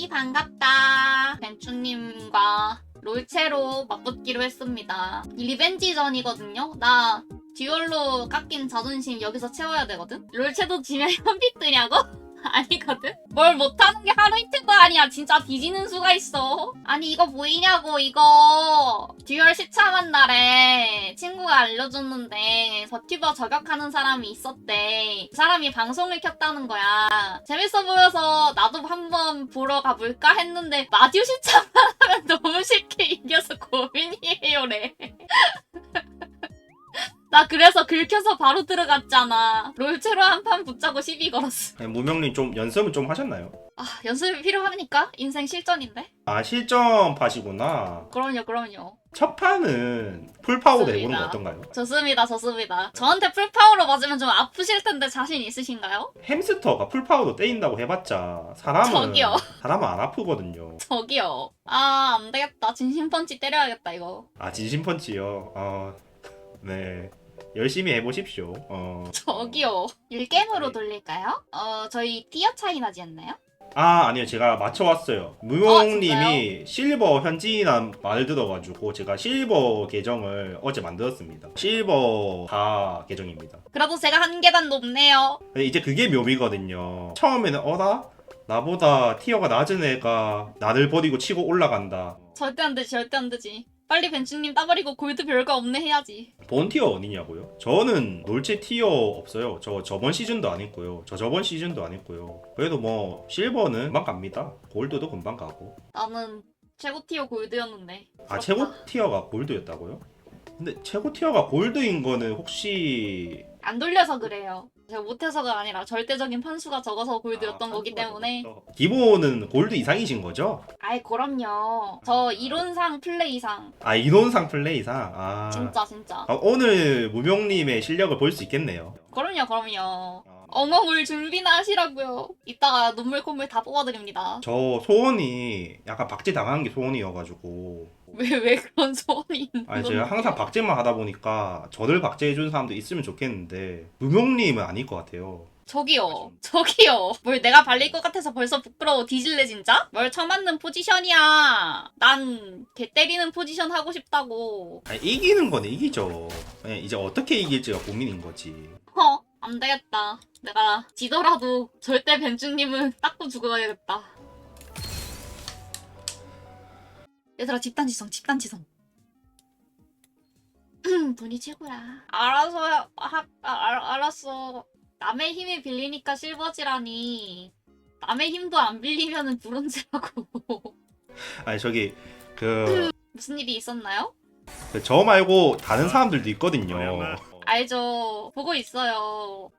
삐 반갑다. 벤추님과 롤체로 맞붙기로 했습니다. 이 리벤지전이거든요. 나 듀얼로 깎인 자존심 여기서 채워야 되거든. 롤체도 지면 현빛 뜨냐고? 아니거든. 뭘 못하는 게 하루 이틀도 아니야. 진짜 뒤지는 수가 있어. 아니 이거 보이냐고 이거 듀얼 시참한 날에 친구가 알려줬는데 버티버 저격하는 사람이 있었대. 그 사람이 방송을 켰다는 거야. 재밌어 보여서 나도 한번 보러 가볼까 했는데 마디오 시참만 하면 너무 쉽게 이겨서 고민이에요래. 나 그래서 긁혀서 바로 들어갔잖아. 롤체로 한 판 붙자고 시비 걸었어. 아니, 무명님 좀 연습은 좀 하셨나요? 아, 연습이 필요합니까? 인생 실전인데? 아 실전 파시구나. 그럼요, 그럼요. 첫 판은 풀파워로 해보는 거 좋습니다. 어떤가요? 좋습니다, 좋습니다. 저한테 풀파워로 맞으면 좀 아프실 텐데 자신 있으신가요? 햄스터가 풀파워로 때린다고 해봤자 사람은 저기요. 사람은 안 아프거든요. 저기요. 아, 안 되겠다. 진심 펀치 때려야겠다, 이거. 아 진심 펀치요. 어, 네 열심히 해보십시오. 어, 저기요. 일게임으로 돌릴까요? 어, 저희 티어 차이 나지 않나요? 아 아니요 제가 맞춰왔어요. 아, 무용님이 실버 현지인한 말을 들어가지고 제가 실버 계정을 어제 만들었습니다. 실버 다 계정입니다. 그래도 제가 한 계단 높네요. 근데 이제 그게 묘미거든요. 처음에는 어라? 나보다 티어가 낮은 애가 나를 버리고 치고 올라간다. 절대 안 되지, 절대 안 되지. 빨리 벤츠님 따버리고 골드 별거 없네 해야지. 본 티어 어디냐고요? 저는 롤체 티어 없어요. 저 저번 시즌도 안 했고요. 저 저번 시즌도 안 했고요. 그래도 뭐 실버는 금방 갑니다. 골드도 금방 가고. 나는 최고 티어 골드였는데. 아 부럽다. 최고 티어가 골드였다고요? 근데 최고 티어가 골드인 거는 혹시 안 돌려서 그래요. 제가 못해서가 아니라 절대적인 판수가 적어서 골드였던 아, 거기 판수가 때문에. 적었어. 기본은 골드 이상이신 거죠? 아이, 그럼요. 저 이론상 플레이상. 아 인원상 플레이상. 아 진짜, 진짜. 아, 오늘 무명님의 실력을 볼 수 있겠네요. 그럼요, 그럼요. 아. 엉엉 울 준비나 하시라고요. 이따가 눈물 콧물 다 뽑아드립니다. 저 소원이 약간 박제 당하는 게 소원이어가지고 왜, 왜 그런 소원이 있는 아니 제가. 항상 박제만 하다 보니까 저를 박제해준 사람도 있으면 좋겠는데 무명님은 아닐 것 같아요 저기요, 저기요. 뭘 내가 발릴 것 같아서 벌써 부끄러워 뒤질래 진짜? 뭘 처맞는 포지션이야. 난 개 때리는 포지션 하고 싶다고. 아니, 이기는 건 이기죠 예, 이제 어떻게 이길지가 고민인 거지 허, 안 되겠다. 내가 지더라도 절대 벤츠님은 닦고 죽어야겠다. 얘들아 집단지성, 집단지성. 돈이 최고야. 알아서 해. 하, 아, 알, 알았어. 남의 힘이 빌리니까 실버지라니. 남의 힘도 안 빌리면은 브론즈라고. 아니 저기 그 무슨 일이 있었나요? 저 말고 다른 사람들도 있거든요 알죠. 보고 있어요.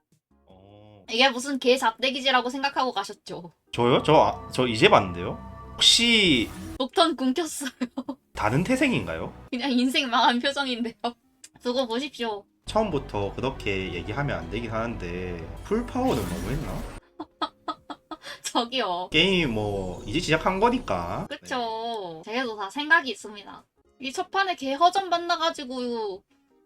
어, 이게 무슨 개 잡대기지라고 생각하고 가셨죠. 저요? 저, 아, 저 이제 봤는데요 혹시 녹턴 궁켰어요. 다른 태생인가요? 그냥 인생 망한 표정인데요. 두고 보십시오. 처음부터 그렇게 얘기하면 안 되긴 하는데 풀파워는 너무했나? 저기요. 게임이 뭐 이제 시작한 거니까 그쵸. 제게도 다 생각이 있습니다. 이 첫 판에 개 허전 만나가지고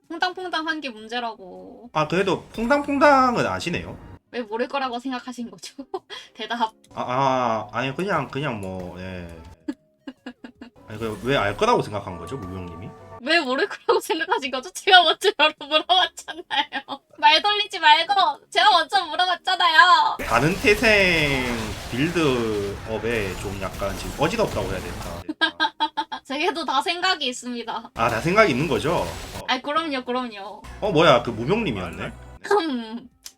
퐁당퐁당 한 게 문제라고. 아 그래도 퐁당퐁당은 아시네요. 왜 모를 거라고 생각하신 거죠? 대답. 아, 아 아니 그냥 그냥 뭐 예. 아니 왜알 거라고 생각한 거죠 무명님이? 왜 모를 거라고 생각하신 거죠? 제가 먼저 여러 물어봤잖아요. 말 돌리지 말고 제가 먼저 물어봤잖아요. 다른 태생 빌드업에 좀 약간 지금 어지럽다고 해야 될까? 제게도 다 생각이 있습니다. 아 다 생각이 있는 거죠? 어, 아이 그럼요 그럼요. 어 뭐야 그 무명님이었네?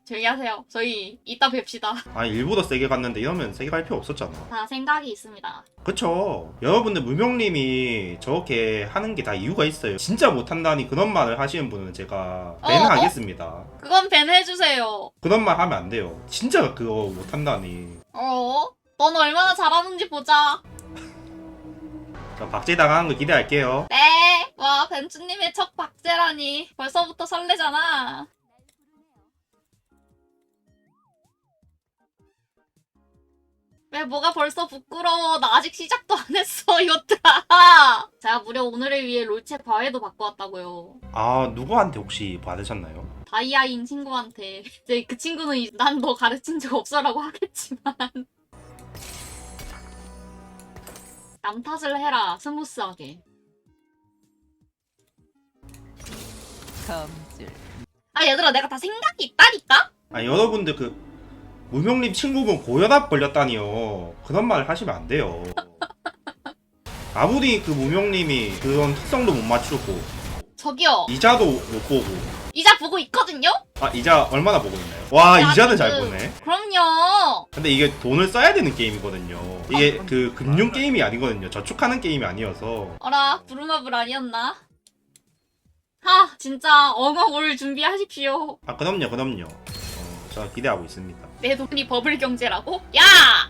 음, 조용히 하세요. 저희 이따 뵙시다. 아 일부러 세게 갔는데 이러면 세게 갈 필요 없었잖아. 다 생각이 있습니다. 그쵸. 여러분들 무명님이 저렇게 하는 게 다 이유가 있어요. 진짜 못한다니 그런 말을 하시는 분은 제가 어? 밴하겠습니다. 그건 밴 해주세요. 그런 말 하면 안 돼요. 진짜 그거 못한다니. 어? 넌 얼마나 잘하는지 보자. 저 박제 당하는 거 기대할게요. 네. 와, 벤츠님의 첫 박제라니. 벌써부터 설레잖아. 왜 뭐가 벌써 부끄러워. 나 아직 시작도 안 했어, 이것들아. 제가 무려 오늘을 위해 롤체 과외도 받고 왔다고요. 아 누구한테 혹시 받으셨나요? 다이아인 친구한테. 이제 그 친구는 난 너 가르친 적 없어라고 하겠지만. 남 탓을 해라 스무스하게. 검줄 아 얘들아 내가 다 생각이 있다니까? 아 여러분들 그 무명님 친구분 고혈압 걸렸다니요. 그런 말 하시면 안 돼요. 아무리 그 무명님이 그런 특성도 못 맞추고 저기요 이자도 못 보고 이자 보고 있거든요? 아 이자 얼마나 보고 있나요? 와 야, 이자는 그- 잘 보네. 그럼요. 근데 이게 돈을 써야 되는 게임이거든요. 이게 그 금융 게임이 아니거든요. 저축하는 게임이 아니어서. 어라 부루마블 아니었나? 하 진짜 엉엉 올 준비하십시오. 아 그럼요 그럼요. 어, 저 기대하고 있습니다. 내 돈이 버블 경제라고? 야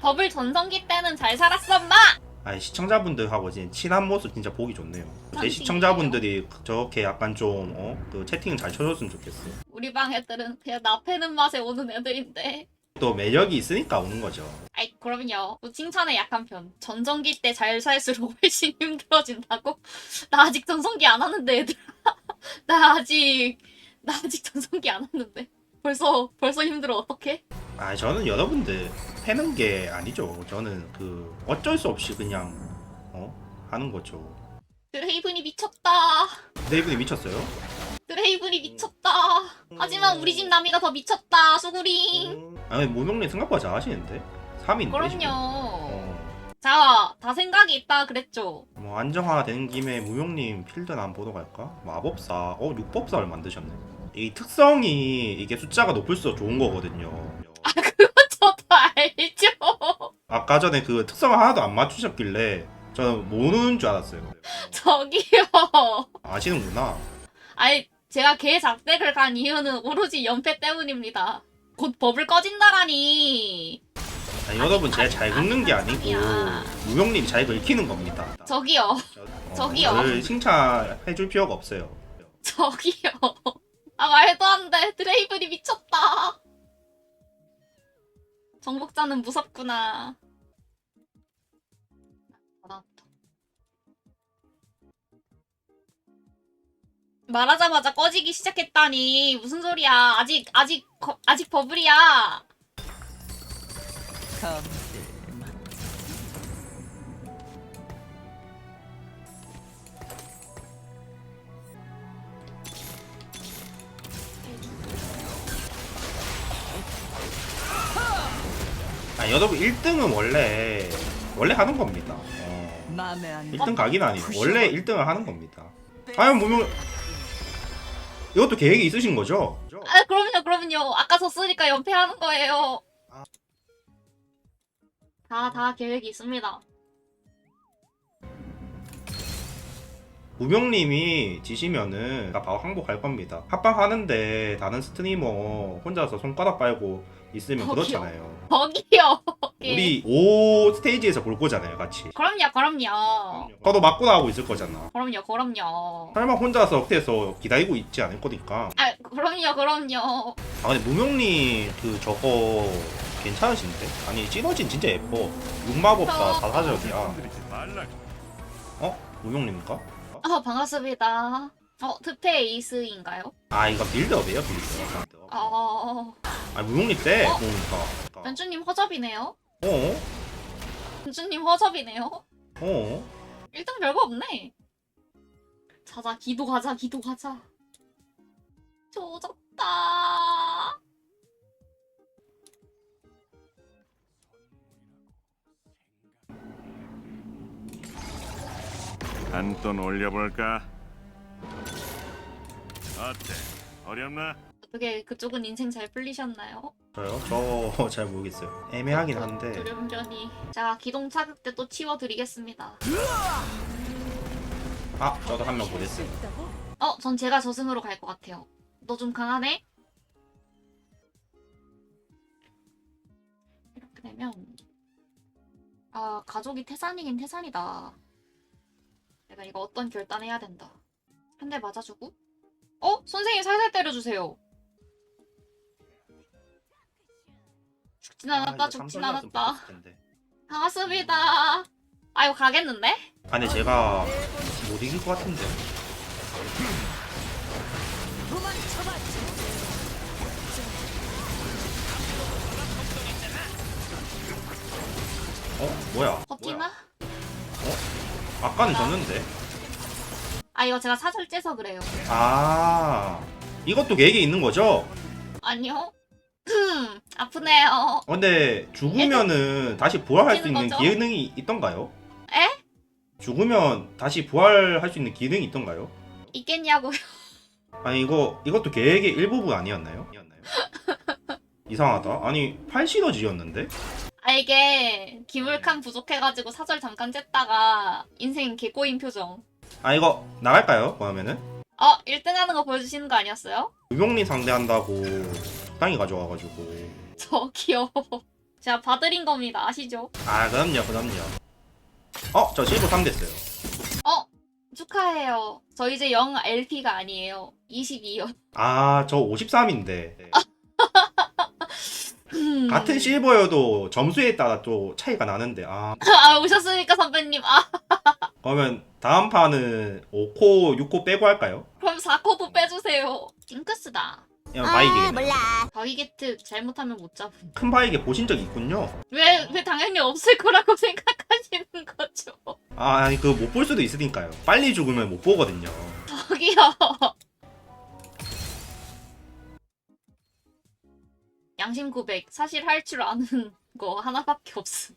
버블 전성기 때는 잘 살았어 마. 아 시청자분들하고 진짜 친한 모습 진짜 보기 좋네요. 제. 시청자분들이 저렇게 약간 좀 어? 그 채팅 잘 쳐줬으면 좋겠어요. 우리 방 애들은 그냥 나 패는 맛에 오는 애들인데. 또 매력이 있으니까 오는 거죠. 아이 그럼요. 뭐 칭찬에 약한 편. 전성기 때 잘 살수록 훨씬 힘들어진다고? 나 아직 전성기 안 하는데 얘들아. 나 아직 나 아직 전성기 안 하는데. 벌써 벌써 힘들어 어떡해? 아 저는 여러분들 패는 게 아니죠. 저는 그 어쩔 수 없이 그냥 어 하는 거죠. 드레이븐이 미쳤다. 네이분이 미쳤어요? 드레이븐이 미쳤다. 하지만 우리 집 남이가 더 미쳤다. 수구링. 아니 모명님 생각보다 잘하시는데 3인데 그럼요. 어, 자, 다 생각이 있다 그랬죠. 뭐 안정화 된 김에 무용님 필드나 한번 보러 갈까? 마법사 어 육법사를 만드셨네. 이 특성이 이게 숫자가 높을수록 좋은 거거든요. 저도 알죠. 아까 전에 그 특성을 하나도 안 맞추셨길래 저는 모르는 줄 알았어요. 저기요. 아시는구나. 아니, 제가 개 작대를 간 이유는 오로지 연패 때문입니다. 곧 법을 꺼진다라니. 아니, 여러분 제가 잘 긁는 게 아니고 아니야. 무용님이 잘 긁히는 겁니다. 저기요. 어, 저기요. 저를 칭찬해줄 필요가 없어요. 저기요. 아, 말도 안 돼. 드레이븐이 미쳤다. 정복자는 무섭구나. 말하자마자 꺼지기 시작했다니. 무슨 소리야. 아직 아직 거- 아직 버블이야. 검 아 여러분 1등은 원래 원래 하는 겁니다. 어, 맘에 안 1등 각인 아니에요. 원래 1등을 하는 겁니다. 아니 무명 이것도 계획이 있으신 거죠? 아 그럼요 그럼요 아까 졌으니까 연패하는 거예요 아. 다다 계획이 있습니다 무명님이 지시면은 나 바로 항복할 겁니다. 합방 하는데 다른 스트리머 혼자서 손가락 빨고 있으면. 그렇잖아요. 거기요 거기. 우리 5 스테이지에서 볼 거잖아요, 같이. 그럼요 그럼요 저도 맞고 나오고 있을 거잖아. 그럼요 그럼요 설마 혼자서 끝에서 기다리고 있지 않을 거니까. 아 그럼요 그럼요 아 근데 무명님 그 저거 괜찮으신데? 아니 찌너진 진짜 예뻐. 육마법사 사사적이야. 어? 무명님인가? 아 반갑습니다 어 특패 에이스인가요? 아 이거 빌드업이에요 빌드업. 어 아 무명님 때 어? 보니까. 변주님 허접이네요 어? 변주님 허접이네요 어? 1등 별거 없네 자자 기도 가자 기도 가자 조졌다 한돈 올려볼까? 어때? 어렵나? 어떻게 그쪽은 인생 잘 풀리셨나요? 저요? 저 잘 모르겠어요. 애매하긴 한데. 두렴전이 자 기동 차극 때 또 치워드리겠습니다 아 저도 한 명 보냈어요. 어 전 제가 저승으로 갈 것 같아요 너 좀 강하네? 이렇게 되면 아 가족이 태산이긴 태산이다 내가 이거 어떤 결단해야 된다 한 대 맞아주고 어? 선생님 살살 때려주세요 죽진 않았다 죽진 않았다 반갑습니다 아유 가겠는데? 아 근데 제가 못 이길 것 같은데. 어? 뭐야? 버티나? 아까는 졌는데. 아 이거 제가 사절 째서 그래요. 아 이것도 계획에 있는 거죠? 아니요. 음, 아프네요. 근데 죽으면은 다시 부활할 수 있는 거죠? 기능이 있던가요? 에? 죽으면 다시 부활할 수 있는 기능이 있던가요? 있겠냐고요. 아니 이거 이것도 계획의 일부분 아니었나요? 아니었나요? 이상하다. 아니 8시너지였는데? 아 이게 기물칸 부족해가지고 사절 잠깐 쨌다가 인생 개꼬인 표정. 아 이거 나갈까요? 그러면은 어 1등 하는 거 보여주시는 거 아니었어요? 유병리 상대한다고 땅이 가져와가지고 저기요. 제가 봐드린 겁니다. 아시죠? 아 그럼요 그럼요. 어 저 실버 3 됐어요. 어 축하해요. 저 이제 0 LP가 아니에요. 22요. 아 저 53인데 음. 같은 실버여도 점수에 따라 또 차이가 나는데 아 아 오셨으니까 선배님. 아 그러면 다음 판은 5코 6코 빼고 할까요? 그럼 4코도 빼주세요. 징크스다. 그냥 바이게 몰라. 바위게트 잘못하면 못 잡음. 큰 바이게 보신 적 있군요. 왜, 왜 당연히 없을 거라고 생각하시는 거죠? 아 아니 그 못 볼 수도 있으니까요. 빨리 죽으면 못 보거든요. 저기요. 양심 고백. 사실 할 줄 아는 거 하나밖에 없음.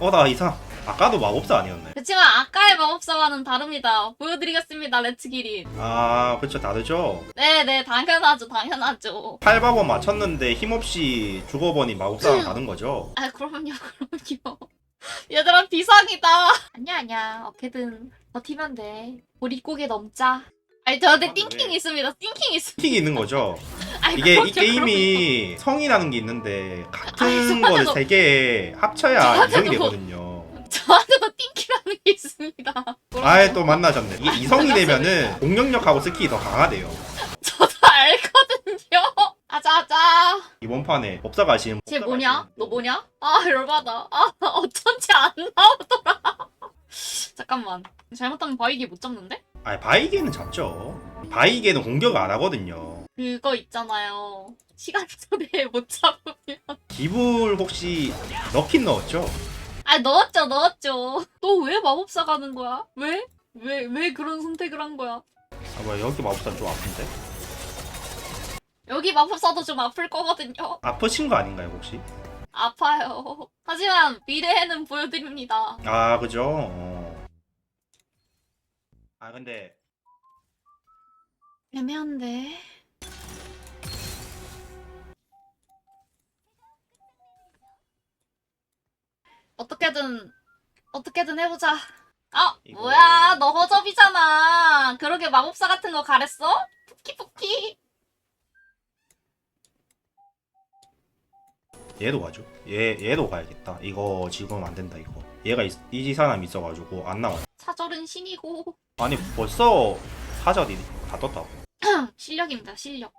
어 나 이상. 아까도 마법사 아니었나요? 그렇지만 아까의 마법사와는 다릅니다. 보여드리겠습니다. 렛츠기린. 아 그렇죠 다르죠. 네네 당연하죠 당연하죠. 8바번 맞췄는데 힘없이 죽어버린 마법사랑 다른 거죠. 아 그럼요 그럼요. 얘들아 비상이다. 아니야 아니야 어떻게든 버티면 돼. 우리 고개 넘자. 아니 저한테 아, 띵킹 네. 있습니다. 띵킹 있습니다. 팅이 있는 거죠. 아니, 이게 이 게임이 성이라는 게 있는데 아니, 같은 저한테도- 거를 세개 합쳐야 저한테도- 이성이 되거든요. 저한테도 띵킹하는 게 있습니다. 아예 또 만나셨네. 이게 이성이 되면은 공격력하고 스킬이 더 강하대요. 저도 알거든요. 아자아자. 이번 판에 법사가 하시는 쟤 뭐냐? 너 뭐냐? 아 열받아. 아 어쩐지 안 나오더라. 잠깐만. 잘못하면 바위기 못 잡는데? 아 바이게는 잡죠. 바이게는 공격을 안 하거든요. 그거 있잖아요. 시간전에 못 잡으면. 기불 혹시 넣긴 넣었죠? 아 넣었죠 넣었죠. 너 왜 마법사 가는 거야? 왜? 왜, 왜 그런 선택을 한 거야? 아 뭐야 여기 마법사 좀 아픈데? 여기 마법사도 좀 아플 거거든요. 아프신 거 아닌가요 혹시? 아파요. 하지만 미래에는 보여드립니다. 아 그죠? 어. 아 근데 애매한데. 어떻게든 어떻게든 해보자. 아 이거- 뭐야 너 허접이잖아. 그러게 마법사 같은 거 가랬어? 푸키 푸키. 얘도 가죠. 얘 얘도 가야겠다. 이거 지금 안 된다 이거. 얘가 이, 이 사람 있어가지고 안 나와. 사절은 신이고 아니 벌써 사절이 다 떴다고. 실력입니다 실력.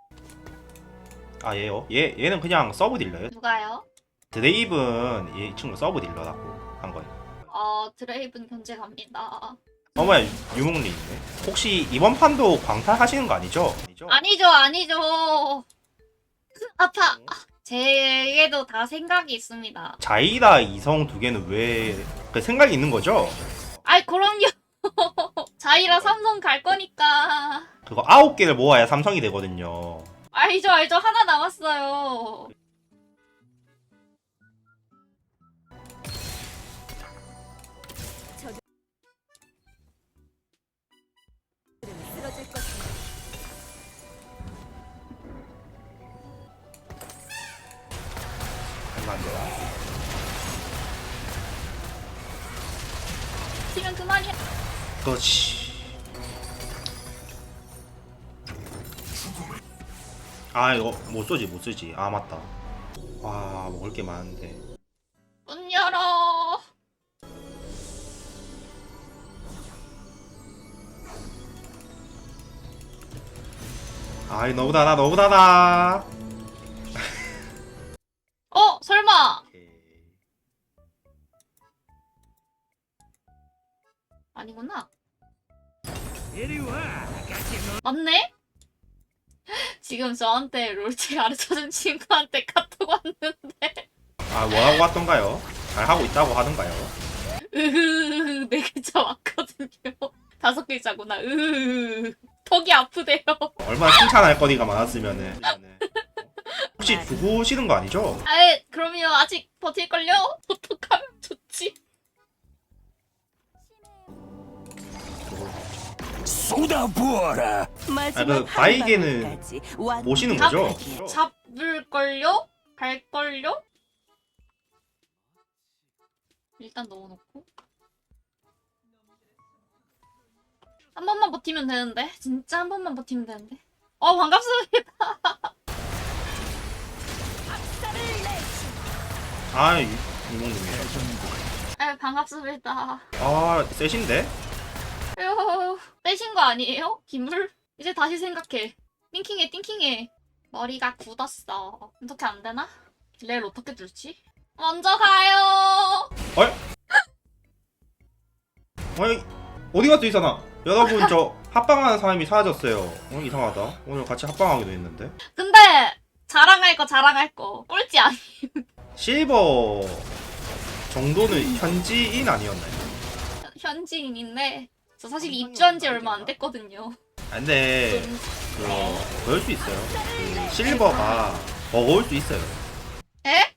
아 얘요? 얘 얘는 그냥 서브 딜러요. 누가요? 드레이븐 얘 친구 서브 딜러라고 한 거예요. 어 드레이븐 견제 갑니다. 어머야 유목리 있네. 혹시 이번 판도 광탈하시는 거 아니죠? 아니죠? 아니죠 아니죠. 아파. 제게도 다 생각이 있습니다. 자이다 이성 두 개는 왜 그 생각이 있는 거죠? 아이 그럼요. 자이라 삼성 갈 거니까. 그거 아홉 개를 모아야 삼성이 되거든요. 알죠 알죠 하나 남았어요. 쓰러질. 얼마 안 그만이야. 그렇지. 아 이거 못 쏘지 못 쓰지. 아 맞다. 와 먹을 게 많은데. 문 열어. 아이 너무다나 너무다나. 맞네? 지금 저한테 롤체 가르쳐준 친구한테 카톡 왔는데 아 뭐라고 하던가요? 잘 하고 있다고 하던가요? 으흐 내게 참 의자구나. 으 턱이 아프대요. 얼마나 칭찬할 거리가 많았으면은 혹시 죽으시는 거 아니죠? 아이 그럼요 아직 버틸걸요? 어떡하면 좋지? 쏟아부어라. 마지막 그한 바이게는 방울까지 완- 모시는 잡- 거죠? 잡을걸요? 갈걸요? 일단 넣어놓고 한 번만 버티면 되는데 진짜 한 번만 버티면 되는데 어 반갑습니다 아 이- 이몽님이에요. 아 반갑습니다 아 셋인데? 에휴 빼신 거 아니에요? 기물? 이제 다시 생각해 띵킹해 띵킹해 머리가 굳었어 어떻게 안 되나? 레일 어떻게 줄지? 먼저 가요 아니 어디 갔어 이사나? 여러분 저 합방하는 사람이 사라졌어요. 어 이상하다. 오늘 같이 합방하기도 했는데. 근데 자랑할 거 자랑할 거 꼴찌 아니 실버 정도는 현지인 아니었나요? 현지인인데 저 사실 입주한 지 얼마 안 됐거든요. 아, 근데 그 그럴 수 있어요. 그 실버가 버거울 수 있어요. 에?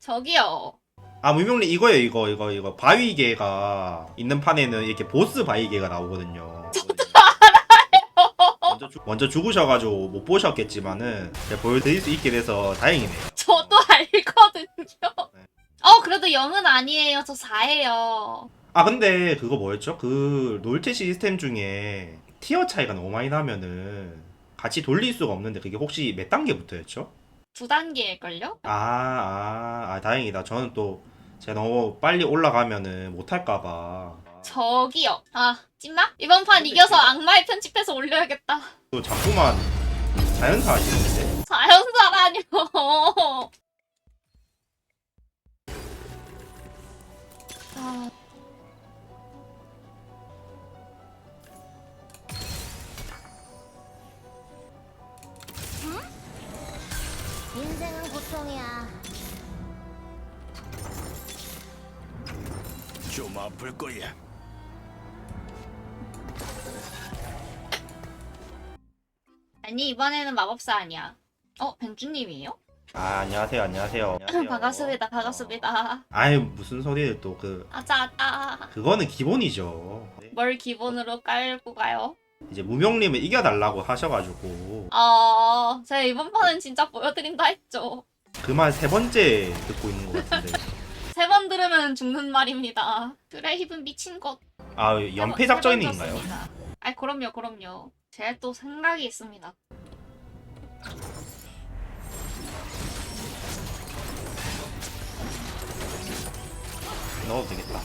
저기요. 아 무명리 이거예요 이거 이거 이거 바위개가 있는 판에는 이렇게 보스 바위개가 나오거든요. 저도 알아요. 먼저, 죽- 먼저 죽으셔가지고 못 보셨겠지만은 제가 보여드릴 수 있게 돼서 다행이네요. 저도 알거든요. 네. 어 그래도 0은 아니에요. 저 4예요. 아 근데 그거 뭐였죠? 그 롤체 시스템 중에 티어 차이가 너무 많이 나면은 같이 돌릴 수가 없는데 그게 혹시 몇 단계부터였죠? 두 단계일걸요? 아, 아, 아 다행이다. 저는 또 제가 너무 빨리 올라가면은 못할까봐. 저기요. 아 찐나? 이번 판 이겨서 악마의 편집해서 올려야겠다. 또 자꾸만 자연사 하시는데. 자연사라뇨. 아, 고통이야. 좀 아플 거야. 아니 이번에는 마법사 아니야. 어 벤주님이에요? 아, 안녕하세요, 안녕하세요. 안녕하세요. 반갑습니다. 반갑습니다. 아유, 무슨 소리를 또 그, 아자 아자. 그거는 기본이죠. 네. 뭘 기본으로 깔고 가요? 이제 무명님을 이겨달라고 하셔가지고 어, 제가 이번 판은 진짜 보여드린다 했죠. 그 말 세 번째 듣고 있는 것 같은데. 세 번 들으면 죽는 말입니다. 드레이븐 미친 것. 아, 연패 작전인가요? 아, 그럼요, 그럼요. 제 또 생각이 있습니다. 넣어도 되겠다.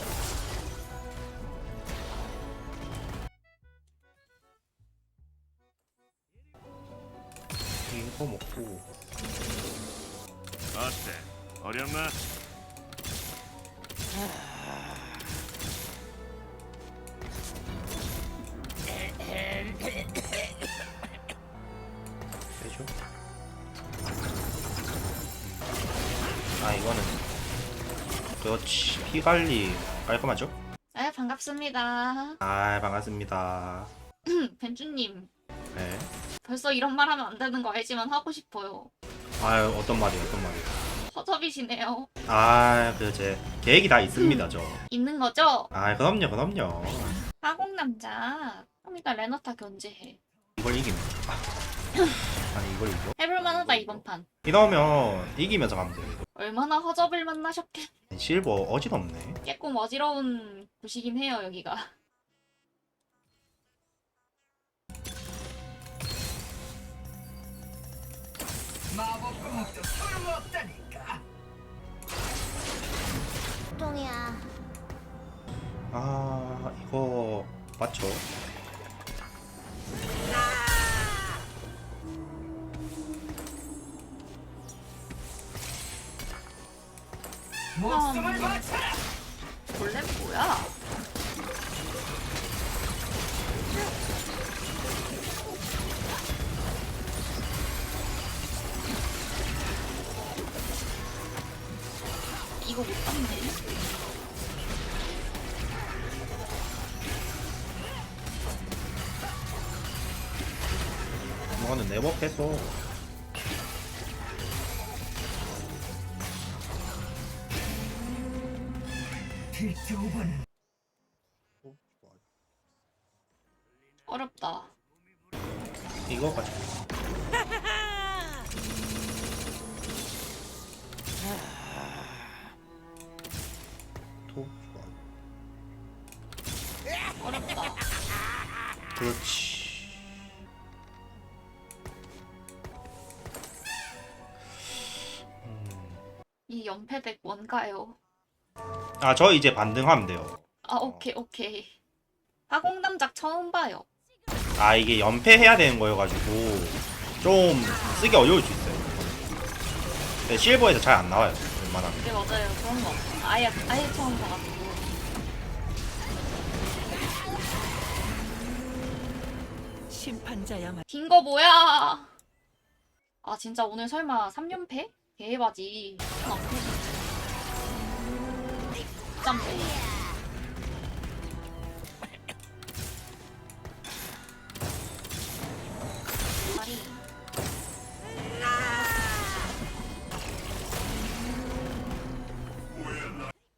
피 관리 깔끔하죠? 네, 반갑습니다. 아 반갑습니다. 벤주님, 네. 벌써 이런 말 하면 안 되는 거 알지만 하고 싶어요. 아유 어떤 말이에요 어떤 말이에요. 허접이시네요. 아그 제 계획이 다 있습니다 저. 있는 거죠? 아 그럼요 그럼요. 하공 남자. 그러니까 레너타 견제해. 이걸 이기면. 아니 이걸 이겨? 해볼만하다, 이번 판. 이러면 이기면서 가면 돼요. 얼마나 허접을 만나셨겠. 실버 어지럽네. 조금 어지러운 곳이긴 해요, 여기가. 고통이야. 아 이거 맞죠? 목 원래 뭐야? 이거 못 봤네. 이거는 네버 패소 어렵다. 그렇지 이 연패덱 뭔가요? 아 저 이제 반등하면 돼요 아 오케이 오케이. 화공담작 처음 봐요. 아 이게 연패해야 되는 거여가지고 좀 쓰기 어려울 수 있어요 근데 실버에서 잘 안 나와요 웬만하면 네 맞아요 그런 거. 아예 아예 처음 봐가지고. 심판자야말 긴거 뭐야? 아 진짜 오늘 설마 3연패? 대바지. 아, 짬배. 다리.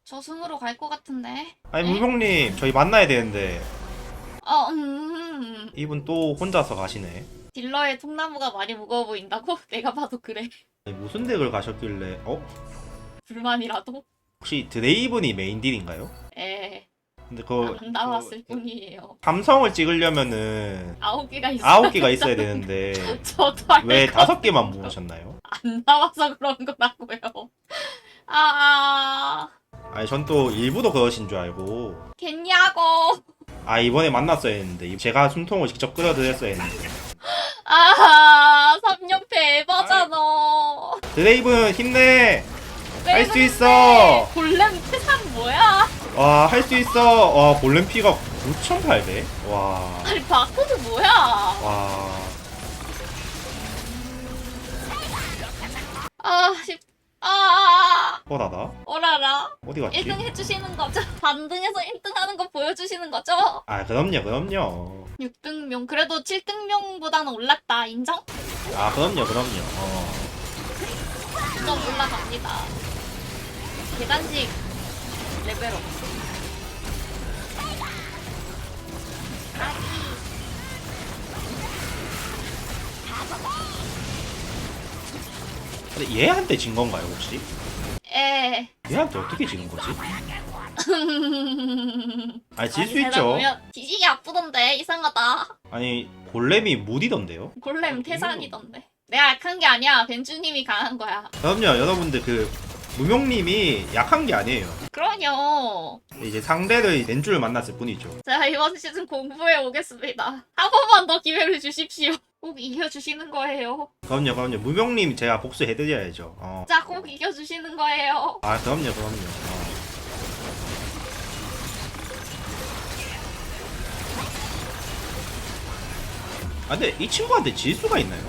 저 승으로 갈 것 같은데. 아니 네? 무병님 저희 만나야 되는데. 이분 또 혼자서 가시네 딜러의 통나무가 많이 무거워 보인다고? 내가 봐도 그래. 아니, 무슨 덱을 가셨길래 어? 불만이라도? 혹시 드레이븐이 메인 딜인가요? 에, 근데 그안 나왔을 뿐이에요. 삼성을 찍으려면은 아홉 개가 있어야 아홉 개가 있어야 되는데 저도 알고 왜 다섯 개만 모으셨나요? 안 나와서 그런 거라고요. 아, 아니 전 또 일부도 그러신 줄 알고 겠냐고. 아 이번에 만났어야 했는데 제가 숨통을 직접 끌어들였어야 했는데 아, 3년패 에바잖아. 드레이븐 힘내 왜할 수? 있어 골렘 태산 뭐야? 와 할 수 있어 와 볼렘 피가 9,800 와와 아니, 바코드 뭐야? 아, 십, 아, 뻔하다 오라라. 어디 갔지? 1등 해주시는 거죠? 반등해서 1등 하는 거 보여주시는 거죠? 아 그럼요 그럼요 6등명, 그래도 7등명보다는 올랐다. 인정? 아 그럼요 그럼요 어. 좀 올라갑니다. 계단식 레벨업. 근데 얘한테 진 건가요 혹시? 에. 얘한테 어떻게 지는 거지? 아니 질수 되다 있죠 보면 뒤지기 아프던데 이상하다. 아니 골렘이 무디던데요? 골렘 태산이던데. 내가 약한 게 아니야. 벤주님이 강한 거야. 그럼요 여러분들 그 무명님이 약한 게 아니에요 그럼요. 이제 상대를 렌주를 만났을 뿐이죠 제가 이번 시즌 공부해 오겠습니다. 한 번만 더 기회를 주십시오. 꼭 이겨주시는 거예요. 그럼요 그럼요 무명님 제가 복수해드려야죠 어. 진짜 꼭 이겨주시는 거예요. 아 그럼요 그럼요 어. 아 근데 이 친구한테 질 수가 있나요?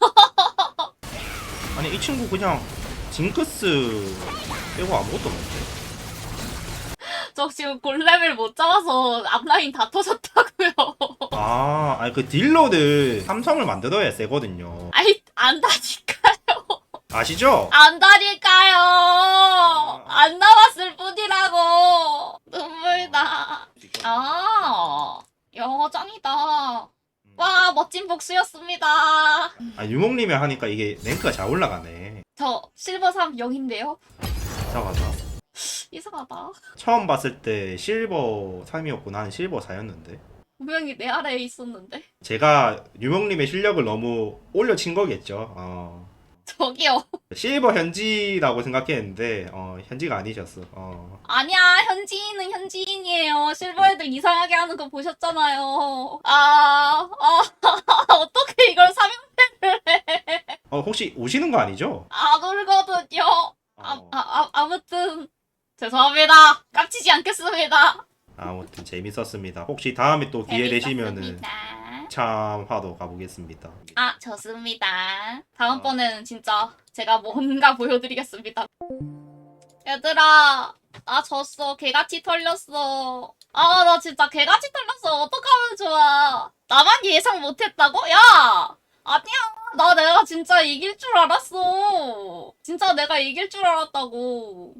아니 이 친구 그냥 징크스 빼고 아무것도 없는데 저 지금 골렘을 못 잡아서 앞라인 다 터졌다고요. 아 아니 그 딜러들 삼성을 만들어야 세거든요 아이 안다니까요. 아시죠? 안다니까요. 안 나왔을 뿐이라고. 눈물 나. 아, 영어 짱이다. 와, 멋진 복수였습니다. 아 유목님이 하니까 이게 랭크가 잘 올라가네 저 실버 3 0인데요. 이상하다 이상하다. 처음 봤을 때 실버 3이었고 나는 실버 4였는데 분명히 내 아래에 있었는데. 제가 유목님의 실력을 너무 올려친 거겠죠 어. 저기요. 실버 현지라고 생각했는데 어, 현지가 아니셨어 어. 아니야, 현지인은 현지인이에요. 실버 애들 이상하게 하는 거 보셨잖아요. 아, 아, 어떻게 이걸 3연패를 해. 어, 혹시 오시는 거 아니죠? 안 울거든요. 아, 어. 아, 아, 아무튼 죄송합니다. 깝치지 않겠습니다. 아무튼 재밌었습니다 혹시 다음에 또 기회 되시면은 재밌었습니다. 참화도 가보겠습니다 아 좋습니다. 다음번에는 진짜 제가 뭔가 보여드리겠습니다. 얘들아, 나 졌어. 개같이 털렸어. 아, 나 진짜 개같이 털렸어. 어떡하면 좋아. 나만 예상 못했다고? 야! 아니야. 나 내가 진짜 이길 줄 알았어. 진짜 내가 이길 줄 알았다고.